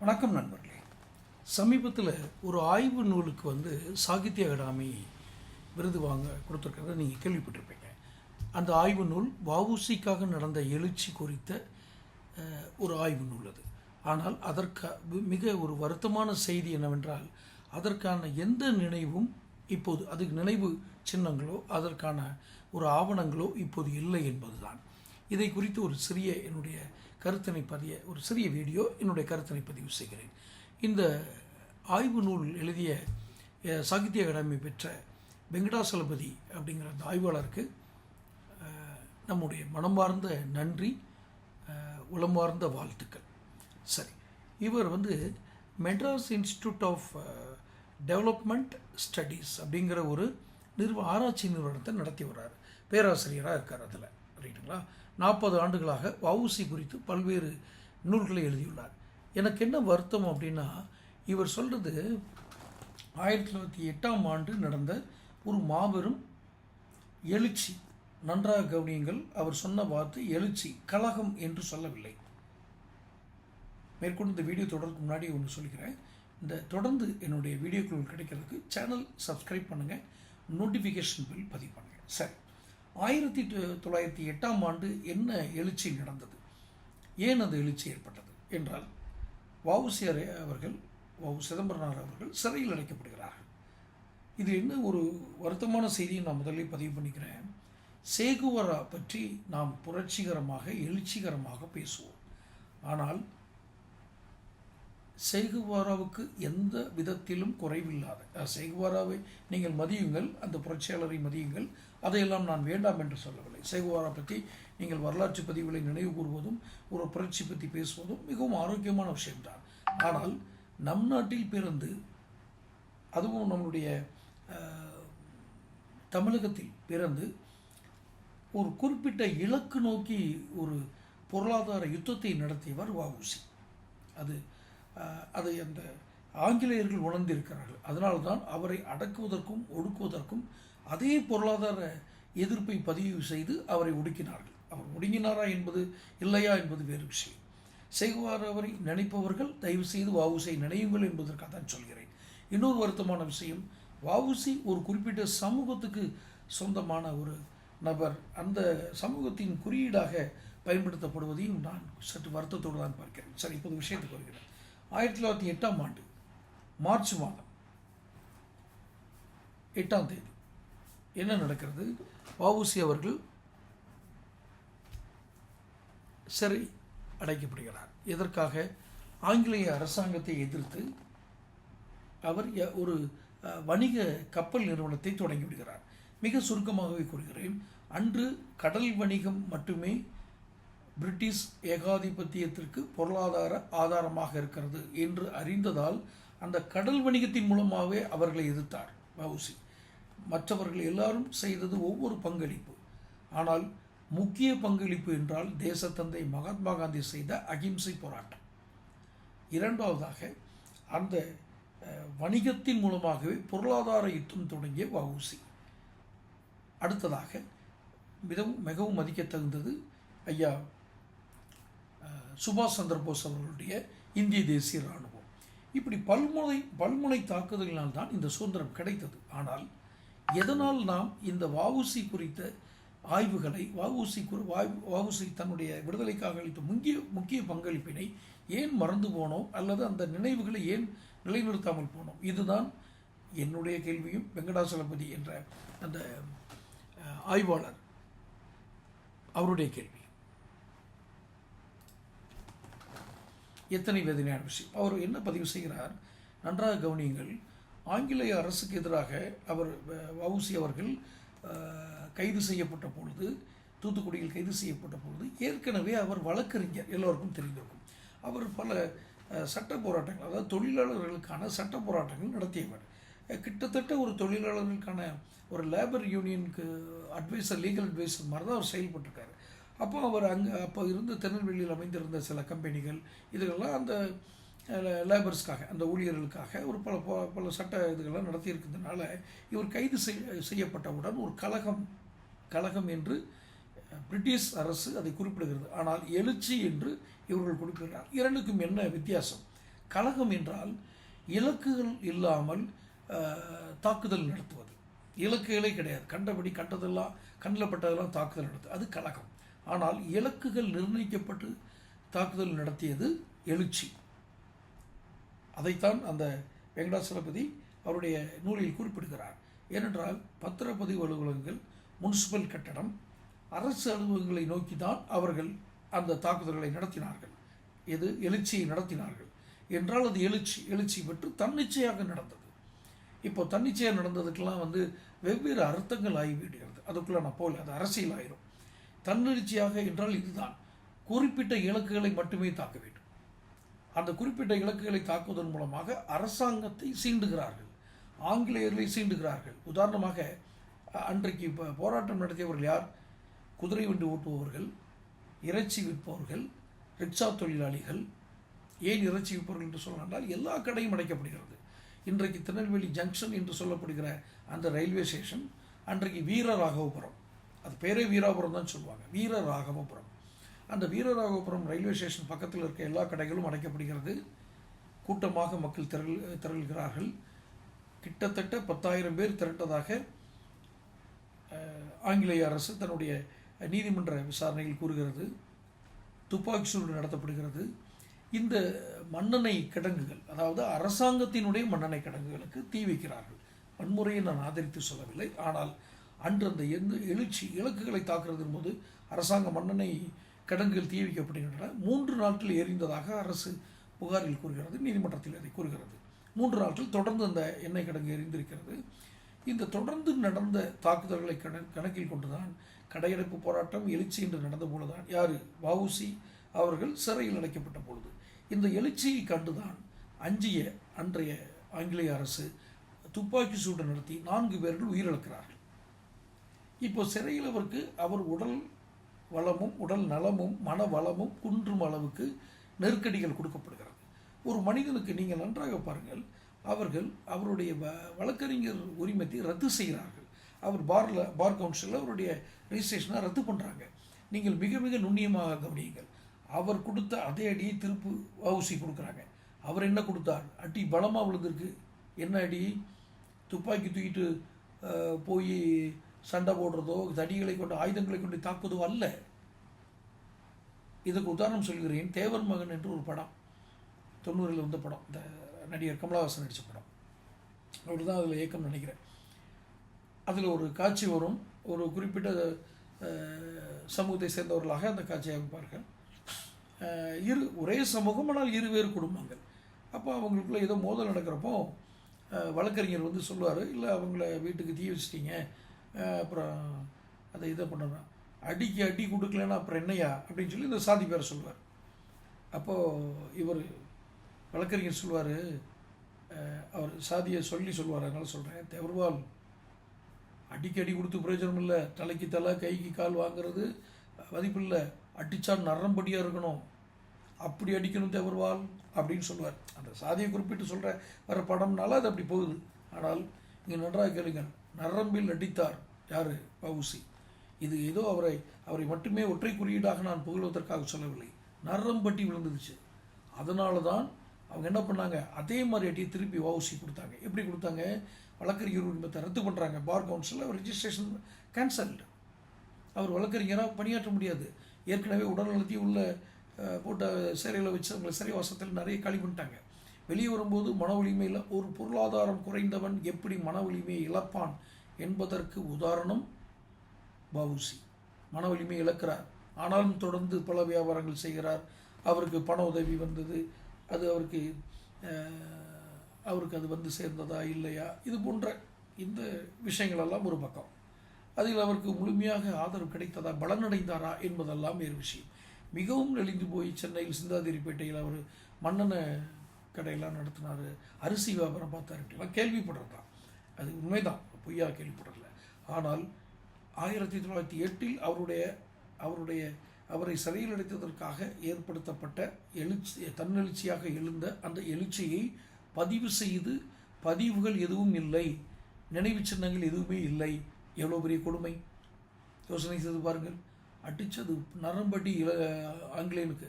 வணக்கம் நண்பர்களே. சமீபத்தில் ஒரு ஆய்வு நூலுக்கு வந்து சாகித்ய அகாடமி விருது வாங்க கொடுத்துருக்கிறத நீங்கள் கேள்விப்பட்டிருப்பீங்க. அந்த ஆய்வு நூல் வவுசிக்காக நடந்த எழுச்சி குறித்த ஒரு ஆய்வு நூல் அது. ஆனால் அதற்கு மிக ஒரு வருத்தமான செய்தி என்னவென்றால் அதற்கான எந்த நினைவும் இப்போது அதுக்கு நினைவு சின்னங்களோ அதற்கான ஒரு ஆவணங்களோ இப்போது இல்லை என்பதுதான். இதை குறித்து ஒரு சிறிய என்னுடைய கருத்தினை பதிய ஒரு சிறிய வீடியோ என்னுடைய கருத்தினை பதிவு செய்கிறேன். இந்த ஆய்வு நூல் எழுதிய சாகித்ய அகாடமி பெற்ற வெங்கடாசலபதி அப்படிங்கிற அந்த ஆய்வாளருக்கு நம்முடைய மனமார்ந்த நன்றி உளமார்ந்த வாழ்த்துக்கள். சரி இவர் வந்து Madras institute of development studies அப்படிங்கிற ஒரு நிறுவ ஆராய்ச்சி நிறுவனத்தை நடத்தி வர்றார். பேராசிரியராக இருக்கார் அதில். ரைட்டுங்களா நாற்பது ஆண்டுகளாக வவுசி குறித்து பல்வேறு நூல்களை எழுதியுள்ளார். எனக்கு என்ன வருத்தம் அப்படின்னா இவர் சொல்கிறது ஆயிரத்தி தொள்ளாயிரத்தி எட்டாம் ஆண்டு நடந்த ஒரு மாபெரும் எழுச்சி நன்றாக கவனியுங்கள் அவர் சொன்ன வார்த்தை எழுச்சி கலகம் என்று சொல்லவில்லை. மேற்கொண்டு இந்த வீடியோ தொடருக்கு முன்னாடி ஒன்று சொல்லிக்கிறேன். இந்த தொடர்ந்து என்னுடைய வீடியோக்கள் கிடைக்கிறதுக்கு சேனல் சப்ஸ்கிரைப் பண்ணுங்கள் நோட்டிஃபிகேஷன் பில் பதிவு பண்ணுங்கள் சரி. ஆயிரத்தி தொள்ளாயிரத்தி எட்டாம் ஆண்டு என்ன எழுச்சி நடந்தது? ஏன் அந்த எழுச்சி ஏற்பட்டது என்றால் வவுசியர் அவர்கள் வவு சிதம்பரனார் அவர்கள் சிறையில் அடைக்கப்படுகிறார்கள். இது என்ன ஒரு வருத்தமான செய்தியை நான் முதலில் பதிவு பண்ணிக்கிறேன். சேகுவரா பற்றி நாம் புரட்சிகரமாக எழுச்சிகரமாக பேசுவோம். ஆனால் செய்குவாராவுக்கு எந்த விதத்திலும் குறைவில்லாத செய்குவாராவை நீங்கள் மதியுங்கள் அந்த புரட்சியாளரை மதியுங்கள். அதையெல்லாம் நான் வேண்டாம் என்று சொல்லவில்லை. செய்குவாரா பற்றி நீங்கள் வரலாற்று பதிவுகளை நினைவு கூறுவதும் ஒரு புரட்சி பற்றி பேசுவதும் மிகவும் ஆரோக்கியமான விஷயம்தான். ஆனால் நம் நாட்டில் பிறந்து அதுவும் நம்மளுடைய தமிழகத்தில் பிறந்து ஒரு குறிப்பிட்ட இலக்கு நோக்கி ஒரு பொருளாதார யுத்தத்தை நடத்தியவர் வஉசி அது அதை அந்த ஆங்கிலேயர்கள் உணர்ந்திருக்கிறார்கள். அதனால்தான் அவரை அடக்குவதற்கும் ஒடுக்குவதற்கும் அதே பொருளாதார எதிர்ப்பை பதிவு செய்து அவரை ஒடுக்கினார்கள். அவர் ஒடுங்கினாரா என்பது இல்லையா என்பது வேறு விஷயம். செய்வார் அவரை நினைப்பவர்கள் தயவு செய்து வாவுசை நினையுங்கள் என்பதற்காக தான் சொல்கிறேன். இன்னொரு வருத்தமான விஷயம் வாவுசி ஒரு குறிப்பிட்ட சமூகத்துக்கு சொந்தமான ஒரு நபர். அந்த சமூகத்தின் குறியீடாக பயன்படுத்தப்படுவதையும் நான் சற்று வருத்தத்தோடு தான் பார்க்கிறேன். சரி இப்போது விஷயத்துக்கு வருகிறேன். ஆயிரத்தி தொள்ளாயிரத்தி எட்டாம் ஆண்டு மார்ச் மாதம் எட்டாம் தேதி என்ன நடக்கிறது? வவுசி அவர்கள் சிறை அடைக்கப்படுகிறார். எதற்காக? ஆங்கிலேய அரசாங்கத்தை எதிர்த்து அவர் ய- ஒரு வணிக கப்பல் நிறுவனத்தை தொடங்கிவிடுகிறார் மிக சுருக்கமாகவே கூறுகிறேன். அன்று கடல் வணிகம் மட்டுமே பிரிட்டிஷ் ஏகாதிபத்தியத்திற்கு பொருளாதார ஆதாரமாக இருக்கிறது என்று அறிந்ததால் அந்த கடல் வணிகத்தின் மூலமாகவே அவர்களை எதிர்த்தார் வவுசி மற்றவர்கள் எல்லாரும் செய்தது ஒவ்வொரு பங்களிப்பு. ஆனால் முக்கிய பங்களிப்பு என்றால் தேசத்தந்தை மகாத்மா காந்தி செய்த அகிம்சை போராட்டம். இரண்டாவதாக அந்த வணிகத்தின் மூலமாகவே பொருளாதார யுத்தம் தொடங்கிய வவுசி அடுத்ததாக மிகவும் மிகவும் மதிக்கத்தகுந்தது ஐயா சுபாஷ் சந்திர போஸ் அவர்களுடைய இந்திய தேசிய இராணுவம். இப்படி பல்முனை பல்முனை தாக்குதலினால் தான் இந்த சுதந்திரம் கிடைத்தது. ஆனால் எதனால் நாம் இந்த வாவுசி குறித்த ஆய்வுகளை வாவுசி குறி வாவுசி தன்னுடைய விடுதலைக்காக அளித்த முக்கிய முக்கிய பங்களிப்பினை ஏன் மறந்து போனோம்? அல்லது அந்த நினைவுகளை ஏன் நிலைநிறுத்தாமல் போனோம்? இதுதான் என்னுடைய கேள்வியும் வெங்கடாசலபதி என்ற அந்த ஆய்வாளர் அவருடைய கேள்வி. எத்தனை வேதனையான விஷயம் அவர் என்ன பதிவு செய்கிறார்? நன்றாக கவனியுங்கள். ஆங்கிலேய அரசுக்கு எதிராக அவர் வவுசி அவர்கள் கைது செய்யப்பட்ட பொழுது தூத்துக்குடியில் கைது செய்யப்பட்ட பொழுது ஏற்கனவே அவர் வழக்கறிஞர் எல்லோருக்கும் தெரிந்திருக்கும். அவர் பல சட்ட போராட்டங்கள் அதாவது தொழிலாளர்களுக்கான சட்ட போராட்டங்கள் நடத்தியவர். கிட்டத்தட்ட ஒரு தொழிலாளர்களுக்கான ஒரு லேபர் யூனியனுக்கு அட்வைசர் லீகல் அட்வைசர் மாதிரி தான் அவர் செயல்பட்டிருக்காரு. அப்போ அவர் அங்கே அப்போ இருந்த திருநெல்வேலியில் அமைந்திருந்த சில கம்பெனிகள் இதுகள்லாம் அந்த லேபர்ஸ்க்காக அந்த ஊழியர்களுக்காக ஒரு பல ப- பல சட்ட இதுகள்லாம் நடத்தியிருக்கிறதுனால இவர் கைது செய்யப்பட்டவுடன் ஒரு கழகம் கழகம் என்று பிரிட்டிஷ் அரசு அதை குறிப்பிடுகிறது. ஆனால் எழுச்சி என்று இவர்கள் குறிப்பிடுகிறார். இரண்டுக்கும் என்ன வித்தியாசம்? கழகம் என்றால் இலக்குகள் இல்லாமல் தாக்குதல் நடத்துவது. இலக்குகளே கிடையாது. கண்டபடி கண்டதெல்லாம் கண்ணில் பட்டதெல்லாம் தாக்குதல் நடத்து அது கழகம் ஆனால் இலக்குகள் நிர்ணயிக்கப்பட்டு தாக்குதல் நடத்தியது எழுச்சி. அதைத்தான் அந்த வெங்கடாசலபதி அவருடைய நூலில் குறிப்பிடுகிறார். ஏனென்றால் பத்திரப்பதிவு அலுவலகங்கள் முனிசிபல் கட்டடம் அரசு அலுவலகங்களை நோக்கி தான் அவர்கள் அந்த தாக்குதல்களை நடத்தினார்கள். இது எழுச்சியை நடத்தினார்கள். என்றால் அது எழுச்சி எழுச்சி பெற்று தன்னிச்சையாக நடந்தது. இப்போ தன்னிச்சையாக நடந்ததுக்கெல்லாம் வந்து வெவ்வேறு அர்த்தங்கள் ஆகிவிடுகிறது. அதுக்குள்ளே நான் போகல அது அரசியல் ஆயிரும். தன்னெழுச்சியாக என்றால் இதுதான். குறிப்பிட்ட இலக்குகளை மட்டுமே தாக்க வேண்டும். அந்த குறிப்பிட்ட இலக்குகளை தாக்குவதன் மூலமாக அரசாங்கத்தை சீண்டுகிறார்கள். ஆங்கிலேயர்களை சீண்டுகிறார்கள். உதாரணமாக அன்றைக்கு இப்போ போராட்டம் நடத்தியவர்கள் யார்? குதிரை வண்டி ஓட்டுபவர்கள் இறைச்சி விற்பவர்கள் ரிக்ஷா தொழிலாளிகள். ஏன் இறைச்சி விற்பவர்கள் என்று சொல்லலாம் எல்லா கடையும் அடைக்கப்படுகிறது. இன்றைக்கு திருநெல்வேலி ஜங்ஷன் என்று சொல்லப்படுகிற அந்த ரயில்வே ஸ்டேஷன் அன்றைக்கு வீரராகவபுரம். அது பேரே வீராபுரம் தான் சொல்லுவாங்க. வீரராகவபுரம். அந்த வீரராகவபுரம் ரயில்வே ஸ்டேஷன் பக்கத்தில் இருக்க எல்லா கடைகளும் அடைக்கப்படுகிறது. கூட்டமாக மக்கள் திரள் திரள்கிறார்கள். கிட்டத்தட்ட பத்தாயிரம் பேர் திரட்டதாக ஆங்கிலேய அரசு தன்னுடைய நீதிமன்ற விசாரணையில் கூறுகிறது. துப்பாக்கி சூடு நடத்தப்படுகிறது. இந்த மன்னனை கிடங்குகள் அதாவது அரசாங்கத்தினுடைய மன்னனை கிடங்குகளுக்கு தீ வைக்கிறார்கள். வன்முறையை நான் ஆதரித்து சொல்லவில்லை. ஆனால் அன்று அந்த எங்கு எழுச்சி இலக்குகளை தாக்குறதின் போது அரசாங்க மன்னனை கிடங்கில் தீ வைக்கப்படுகின்றன. மூன்று நாட்கள் எரிந்ததாக அரசு புகாரில் கூறுகிறது நீதிமன்றத்தில் அதை கூறுகிறது. மூன்று நாட்கள் தொடர்ந்து அந்த எண்ணெய் கிடங்கு எரிந்திருக்கிறது. இந்த தொடர்ந்து நடந்த தாக்குதல்களை கண கணக்கில் கொண்டுதான் கடையடைப்பு போராட்டம் எழுச்சி என்று நடந்த பொழுதுதான் யார்? வவுசி அவர்கள் சிறையில் அடைக்கப்பட்ட பொழுது. இந்த எழுச்சியை கண்டுதான் அஞ்சிய அன்றைய ஆங்கிலேய அரசு துப்பாக்கி சூடு நடத்தி நான்கு பேர்கள் உயிரிழக்கிறார்கள். இப்போ சிறையில் அவருக்கு அவர் உடல் வளமும் உடல் நலமும் மன வளமும் குன்றும் அளவுக்கு நெருக்கடிகள் கொடுக்கப்படுகிறது. ஒரு மனிதனுக்கு நீங்கள் நன்றாக பாருங்கள் அவர்கள் அவருடைய வ- வழக்கறிஞர் உரிமத்தை ரத்து செய்கிறார்கள். அவர் பாரில் பார் கவுன்சிலில் அவருடைய ரிஜிஸ்ட்ரேஷனை ரத்து பண்ணுறாங்க நீங்கள் மிக மிக நுண்ணியமாக கவனியுங்கள். அவர் கொடுத்த அதே அடியை திருப்பு வவுசி கொடுக்குறாங்க. அவர் என்ன கொடுத்தார்? அடி பலமாக விழுந்திருக்கு. என்ன அடி? துப்பாக்கி தூக்கிட்டு போய் சண்டை போடுறதோ தடிகளை கொண்டு ஆயுதங்களை கொண்டு தாக்குவதோ அல்ல. இதுக்கு உதாரணம் சொல்கிறேன். தேவர் மகன் என்று ஒரு படம். தொண்ணூறில் வந்த படம். இந்த நடிகர் கமலஹாசன் நடித்த படம். அவர் தான் அதில் இயக்கம் நினைக்கிறேன். அதில் ஒரு காட்சி வரும். ஒரு குறிப்பிட்ட சமூகத்தை சேர்ந்தவர்களாக அந்த காட்சியை அமைப்பார்கள். இரு ஒரே சமூகம் ஆனால் இருவேறு குடும்பங்கள். அப்போ அவங்களுக்குள்ள ஏதோ மோதல் நடக்கிறப்போ வழக்கறிஞர் வந்து சொல்லுவார் இல்லை அவங்கள வீட்டுக்கு தீ வச்சிட்டிங்க. அப்புறம் அதை இதை பண்ணணும் அடிக்கு அடி கொடுக்கலன்னா அப்புறம் என்னையா? அப்படின்னு சொல்லி இந்த சாதி பேரை சொல்வார் அப்போது இவர் வழக்கறிஞர் சொல்வார் அவர் சாதியை சொல்லி சொல்லுவார் அதனால் சொல்கிறேன் தெவர்வால் அடிக்கு அடி கொடுத்து பிரயோஜனம் இல்லை. தலைக்கு தலை கைக்கு கால் வாங்குறது மதிப்பில்லை அடித்தா நரம்படியாக இருக்கணும். அப்படி அடிக்கணும் தேவர்வால் அப்படின்னு சொல்லுவார் அந்த சாதியை குறிப்பிட்டு சொல்கிற வர படம்னால அது அப்படி போகுது. ஆனால் இங்கே நன்றாக கேளுங்கள். நரம்பில் அடித்தார். யார்? பவுசி. இது ஏதோ அவரை அவரை மட்டுமே ஒற்றை குறியீடாக நான் புகழ்வதற்காக சொல்லவில்லை. நரம்பட்டி விழுந்துருச்சு. அதனால தான் அவங்க என்ன பண்ணாங்க? அதே மாதிரி அடியை திருப்பி வவுசி கொடுத்தாங்க. எப்படி கொடுத்தாங்க? வழக்கறிஞர் உரிமத்தை ரத்து பண்ணுறாங்க பார் கவுன்சிலில் ரிஜிஸ்ட்ரேஷன் ரெஜிஸ்ட்ரேஷன் கேன்சல்டு அவர் வழக்கறிஞராக பணியாற்ற முடியாது. ஏற்கனவே உடல்நலத்தையும் உள்ள போட்ட சிறையில் வச்சு அவங்களை சிறைவாசத்தில் நிறைய காலி பண்ணிட்டாங்க. வெளியே வரும்போது மன வலிமையில் ஒரு பொருளாதாரம் குறைந்தவன் எப்படி மன வலிமையை இழப்பான்? என்பதற்கு உதாரணம் வவுசி மன வலிமை இழக்கிறார். ஆனாலும் தொடர்ந்து பல வியாபாரங்கள் செய்கிறார். அவருக்கு பண உதவி வந்தது. அது அவருக்கு அவருக்கு அது வந்து சேர்ந்ததா இல்லையா? இது போன்ற இந்த விஷயங்களெல்லாம் ஒரு பக்கம். அதில் அவருக்கு முழுமையாக ஆதரவு கிடைத்ததா பலனடைந்தாரா என்பதெல்லாம் வேறு விஷயம். மிகவும் நெளிந்து போய் சென்னையில் சிந்தாதிரிப்பேட்டையில் அவர் மன்னனை கடையெல்லாம் நடத்தினார். அரிசி வியாபாரம் பார்த்தார். இப்படிலாம் கேள்விப்படுறது தான் அது உண்மைதான். பொய்யா கேள்விப்படல. ஆனால் ஆயிரத்தி தொள்ளாயிரத்தி எட்டில் அவருடைய அவருடைய அவரை சிறையில் அடைத்ததற்காக ஏற்படுத்தப்பட்ட எழுச்சி தன்னெழுச்சியாக எழுந்த அந்த எழுச்சியை பதிவு செய்து பதிவுகள் எதுவும் இல்லை. நினைவு சின்னங்கள் எதுவுமே இல்லை. எவ்வளோ பெரிய கொடுமை? யோசனை செய்து பாருங்கள். அடித்தது நரம்படி இல ஆங்கிலேயனுக்கு.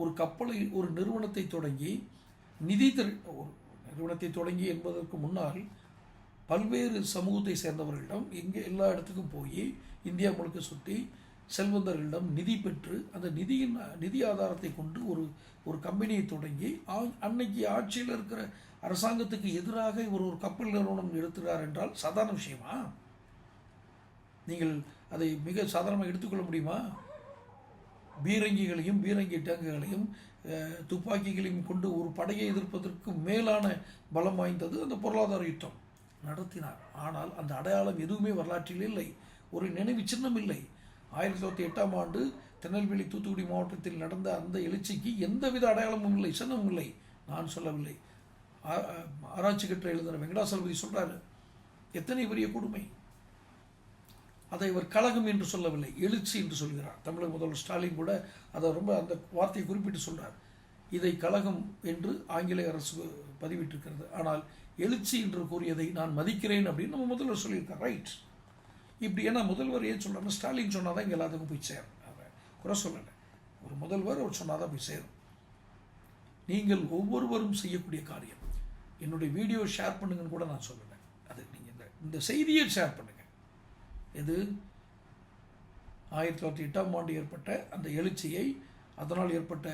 ஒரு கப்பலை ஒரு நிறுவனத்தை தொடங்கி நிதி திரு ஒரு நிறுவனத்தை தொடங்கி என்பதற்கு முன்னால் பல்வேறு சமூகத்தை சேர்ந்தவர்களிடம் எங்கே எல்லா இடத்துக்கும் போய் இந்தியா முழுக்க சுற்றி செல்வந்தர்களிடம் நிதி பெற்று அந்த நிதியின் நிதி ஆதாரத்தை கொண்டு ஒரு ஒரு கம்பெனியை தொடங்கி ஆ- அன்னைக்கு ஆட்சியில் இருக்கிற அரசாங்கத்துக்கு எதிராக இவர் ஒரு கப்பல் நிறுவனம் எடுத்துகிறார் என்றால் சாதாரண விஷயமா? நீங்கள் அதை மிக சாதாரணமாக எடுத்துக்கொள்ள முடியுமா? பீரங்கிகளையும் பீரங்கி டேங்குகளையும் துப்பாக்கிகளையும் கொண்டு ஒரு படையை எதிர்ப்பதற்கு மேலான பலம் வாய்ந்தது அந்த பொருளாதார யுத்தம். நடத்தினார். ஆனால் அந்த அடையாளம் எதுவுமே வரலாற்றில் இல்லை. ஒரு நினைவு சின்னம் இல்லை. ஆயிரத்தி தொள்ளாயிரத்தி எட்டாம் ஆண்டு திருநெல்வேலி தூத்துக்குடி மாவட்டத்தில் நடந்த அந்த எழுச்சிக்கு எந்தவித அடையாளமும் இல்லை சின்னமும் இல்லை. நான் சொல்லவில்லை. ஆ- ஆராய்ச்சி கற்ற எழுதின வெங்கடாசலபதி சொல்றாரு எத்தனை பெரிய கொடுமை. அதை இவர் கழகம் என்று சொல்லவில்லை எழுச்சி என்று சொல்கிறார். தமிழக முதல்வர் ஸ்டாலின் கூட அதை ரொம்ப அந்த வார்த்தையை குறிப்பிட்டு சொல்றார். இதை கழகம் என்று ஆங்கிலேய அரசு பதிவிட்டிருக்கிறது. ஆனால் எழுச்சி என்று கூறியதை நான் மதிக்கிறேன் அப்படின்னு நம்ம முதல்வர் சொல்லியிருக்கார். ரைட் இப்படி ஏன்னா முதல்வர் ஏன் சொல்கிறாங்க ஸ்டாலின் சொன்னாதான் இங்கே எல்லாத்துக்கும் போய் சேரும். அதை குறை சொல்லலை. ஒரு முதல்வர் அவர் சொன்னாதான் போய் சேரும். நீங்கள் ஒவ்வொருவரும் செய்யக்கூடிய காரியம். என்னுடைய வீடியோ ஷேர் பண்ணுங்கன்னு கூட நான் சொல்லலை. அது நீங்கள் இந்த இந்த செய்தியை ஷேர் பண்ணுங்கள் எது? ஆயிரத்தி தொள்ளாயிரத்தி எட்டாம் ஆண்டு ஏற்பட்ட அந்த எழுச்சியை அதனால் ஏற்பட்ட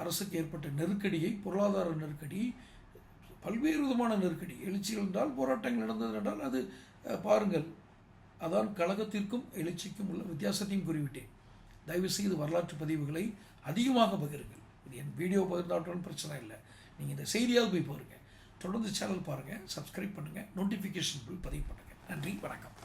அரசுக்கு ஏற்பட்ட நெருக்கடியை பொருளாதார நெருக்கடி பல்வேறு விதமான நெருக்கடி. எழுச்சிகள் என்றால் போராட்டங்கள் நடந்தது என்றால் அது பாருங்கள் அதான் கழகத்திற்கும் எழுச்சிக்கும் உள்ள வித்தியாசத்தையும் குறிவிட்டேன். தயவு செய்து வரலாற்று பதிவுகளை அதிகமாக பகிருங்கள். இது என் வீடியோ பகிர்ந்தாட்டும் பிரச்சனை இல்லை. நீங்கள் இந்த செய்தியாவது போய் பாருங்கள் தொடர்ந்து சேனல் பாருங்கள் சப்ஸ்கிரைப் பண்ணுங்கள் நோட்டிஃபிகேஷன் பில் பதிவு பண்ணுங்கள் நன்றி வணக்கம்.